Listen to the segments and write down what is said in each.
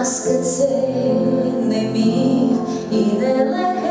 ласка, це не міг і не легкий.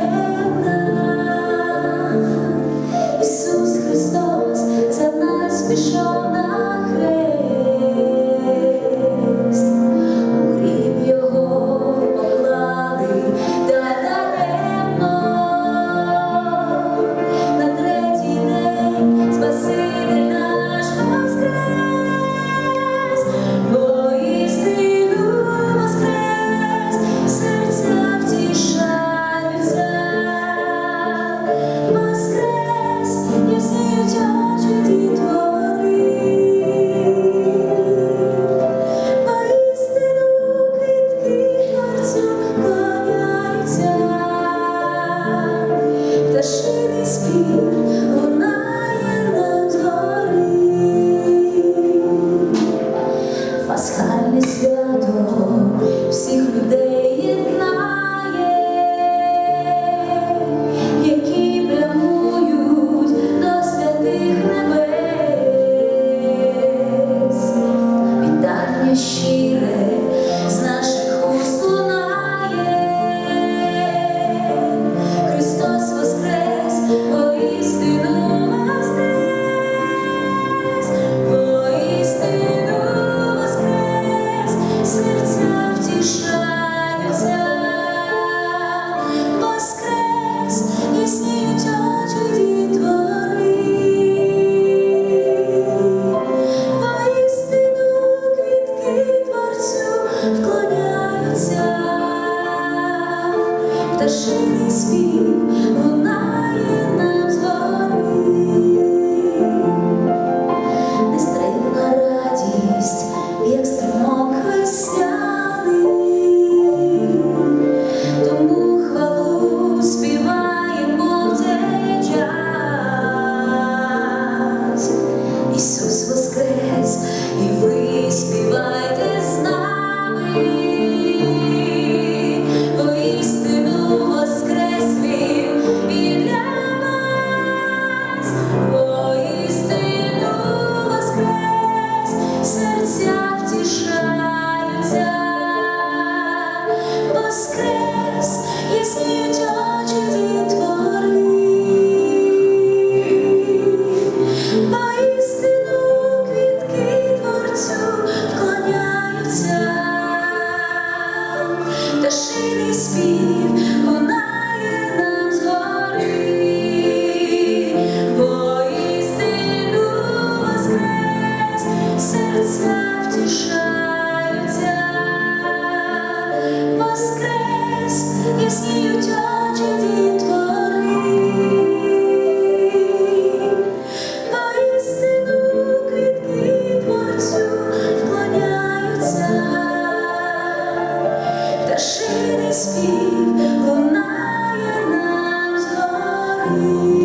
голосів лунає нам згори.